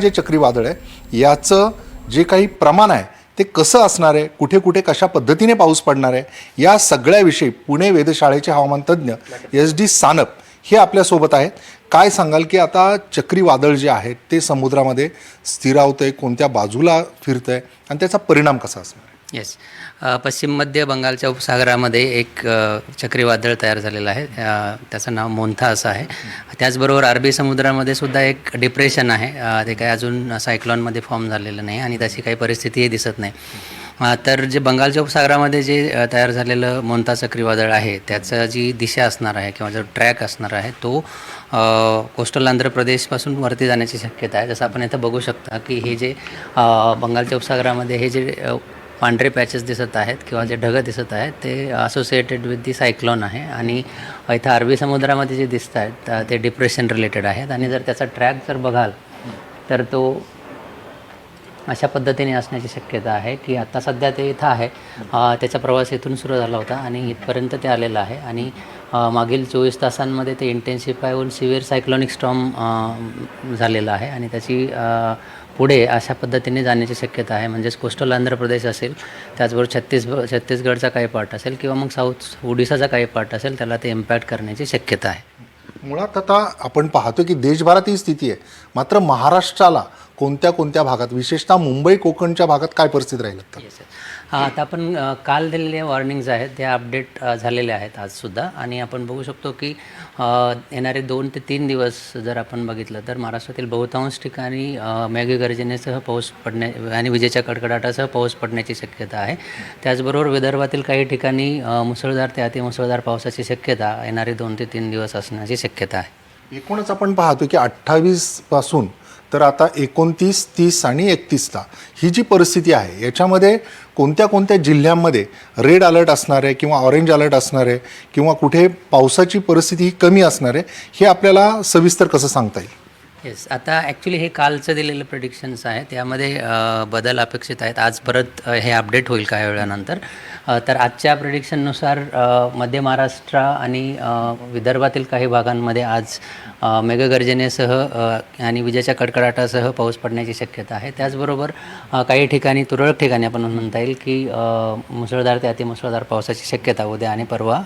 जे चक्रीवादळ आहे याचं जे काही प्रमाण आहे ते कसं असणार आहे कुठे कुठे कशा पद्धतीने पाऊस पडणार आहे या सगळ्याविषयी पुणे वेधशाळेचे हवामान तज्ज्ञ एस डी सानप हे आपल्यासोबत आहेत. काय सांगाल की आता चक्रीवादळ जे आहे ते समुद्रामध्ये स्थिरावतं आहे कोणत्या बाजूला फिरतं आहे आणि त्याचा परिणाम कसा असणार? येस अ, पश्चिम मध्य बंगालच्या उपसागरामध्ये एक चक्रीवादळ तयार झालेलं आहे. त्याचं नाव मोंथा असं आहे. त्याचबरोबर अरबी समुद्रामध्ये सुद्धा एक डिप्रेशन आहे. ते काही अजून सायक्लॉनमध्ये फॉर्म झालेलं नाही आणि तशी काही परिस्थितीही दिसत नाही. तर जे बंगालच्या उपसागरामध्ये जे तयार झालेलं मोंथा चक्रीवादळ आहे त्याचं जी दिशा असणार आहे किंवा जो ट्रॅक असणार आहे तो कोस्टल आंध्र प्रदेशपासून वरती जाण्याची शक्यता आहे. जसं आपण इथं बघू शकता की हे जे बंगालच्या उपसागरामध्ये हे जे पांढरे पॅचेस दिसत आहेत किंवा जे ढगं दिसत आहेत ते असोसिएटेड विथ दी सायक्लॉन आहे. आणि इथं अरबी समुद्रामध्ये जे दिसत आहेत ते डिप्रेशन रिलेटेड आहेत. आणि जर त्याचा ट्रॅक जर बघाल तर तो अशा पद्धतीने असण्याची शक्यता आहे की आता सध्या ते इथं आहे. त्याचा प्रवास इथून सुरू झाला होता आणि इथपर्यंत ते आलेलं आहे. आणि मागील चोवीस तासांमध्ये ते इंटेन्सिफायहून सिव्हिअर सायक्लॉनिक स्टॉम झालेलं आहे. आणि त्याची पुढे अशा पद्धतीने जाण्याची शक्यता आहे. म्हणजेच कोस्टल आंध्र प्रदेश असेल त्याचबरोबर छत्तीस छत्तीसगडचा काही पार्ट असेल किंवा मग साऊथ ओडिसाचा काही पार्ट असेल त्याला ते इम्पॅक्ट करण्याची शक्यता आहे. मुळात आता आपण पाहतो की देशभरात ही स्थिती आहे. मात्र महाराष्ट्राला कोणत्या कोणत्या भागात विशेषतः मुंबई कोकणच्या भागात काय परिस्थिती राहील हां आता आपण काल दिलेले वॉर्निंग्ज आहेत ते अपडेट अ, झालेले आहेत आजसुद्धा आणि आपण बघू शकतो की येणारे दोन ते तीन दिवस जर आपण बघितलं तर महाराष्ट्रातील बहुतांश ठिकाणी मेघगर्जनेसह पाऊस पडण्या आणि विजेच्या कडकडाटासह पाऊस पडण्याची शक्यता आहे. त्याचबरोबर विदर्भातील काही ठिकाणी मुसळधार ते अतिमुसळधार पावसाची शक्यता येणारे दोन ते तीन दिवस असण्याची शक्यता आहे. एकूणच आपण पाहतो की अठ्ठावीसपासून तर आता एकोणतीस तीस आणि एकतीसला ही जी परिस्थिती आहे याच्यामध्ये कोणत्या कोणत्या जिल्ह्यांमध्ये रेड अलर्ट असणार आहे किंवा ऑरेंज अलर्ट असणार आहे किंवा कुठे पावसाची परिस्थिती ही कमी असणार आहे हे आपल्याला सविस्तर कसं सांगता येईल? येस आता ॲक्च्युली हे कालचं दिलेलं प्रडिक्शन्स आहे त्यामध्ये बदल अपेक्षित आहेत. आज परत हे अपडेट होईल काही वेळानंतर. तर आजच्या प्रिडिक्शननुसार मध्य महाराष्ट्र आणि विदर्भातील काही भागांमध्ये आज मेघगर्जनेसह आणि विजेच्या कडकडाटासह पाऊस पडण्याची शक्यता आहे. त्याचबरोबर काही ठिकाणी तुरळक ठिकाणी आपण म्हणता येईल की मुसळधार ते अतिमुसळधार पावसाची शक्यता उद्या आणि परवा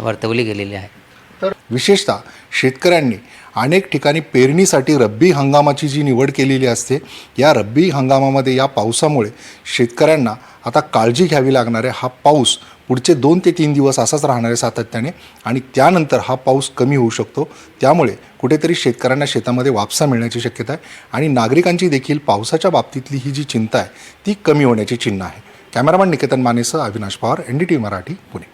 वर्तवली गेलेली आहे. तर विशेषतः शेतकऱ्यांनी अनेक ठिकाणी पेरणीसाठी रब्बी हंगामाची जी निवड केलेली असते या रब्बी हंगामामध्ये या पावसामुळे शेतकऱ्यांना आता काळजी घ्यावी लागणार आहे हा पाऊस पुढचे दोन ते तीन दिवस असाच राहणार आहे सातत्याने आणि त्यानंतर हा पाऊस कमी होऊ शकतो. त्यामुळे कुठेतरी शेतकऱ्यांना शेतामध्ये वापसा मिळण्याची शक्यता आहे आणि नागरिकांची देखील पावसाच्या बाबतीतली ही जी चिंता आहे ती कमी होण्याची चिन्ह आहे. Cameraman Niketan मानेसह Avinash Pawar N D T Marathi Pune.